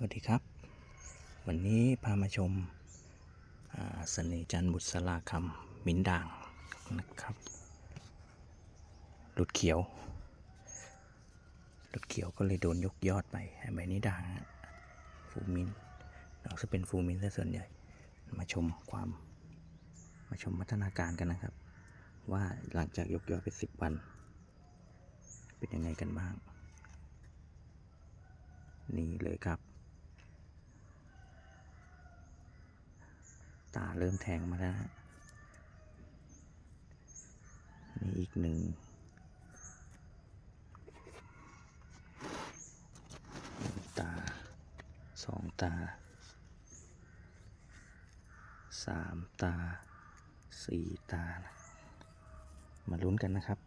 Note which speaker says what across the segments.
Speaker 1: สวัสดีครับ วันนี้พามาชมเสน่ห์จันบุษราคำมินด่างนะครับหลุดเขียวหลุดเขียวก็เลยโดนยกยอดไปใบนี้ด่างฟูมินดอกจะเป็นฟูมินซะส่วนใหญ่ มาชมความมาชมพัฒนาการกันนะครับ ว่าหลังจากยกยอดไปสิบวัน เป็นยังไงกันบ้าง นี่เลยครับ ตาเริ่มแทงมาแล้วนะฮะนี่อีกหนึ่งหนึ่งตาสองตาสามตาสี่ตานะมาลุ้นกันนะครับ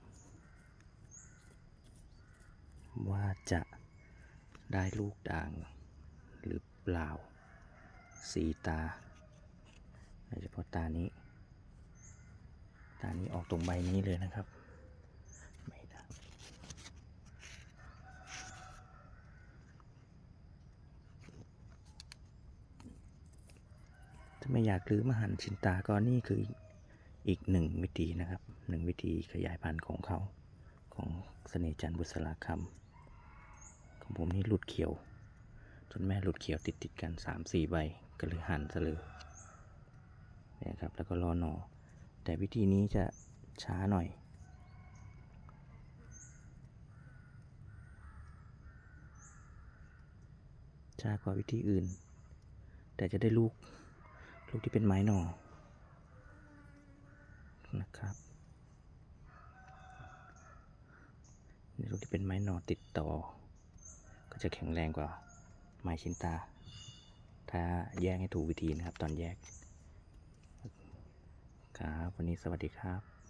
Speaker 1: ว่าจะได้ลูกด่างหรือเปล่าสีตา ตานี้ ตานี้ออกตรงใบนี้เลยนะครับไม่ได้ถ้าไม่อยากรื้อมาหันชินตาก็นี่คืออีกหนึ่งวิธีนะครับหนึ่งวิธีขยายพันธุ์ของเขาของเสน่ห์จันบุษราคำของผมนี่หลุดเขียว จนแม่หลุดเขียวติดติดกันสามสี่ใบก็เลยหั่นซะเลย นี่ครับ แล้วก็รอหนอ แต่วิธีนี้จะช้าหน่อย ช้ากว่าวิธีอื่น แต่จะได้ลูก ลูกที่เป็นไม้หนอนะครับลูกที่เป็นไม้หนอติดต่อ ก็จะแข็งแรงกว่าไม้ชินตา ถ้าแยกให้ถูกวิธีนะครับ ตอนแยก ครับ วันนี้สวัสดีครับ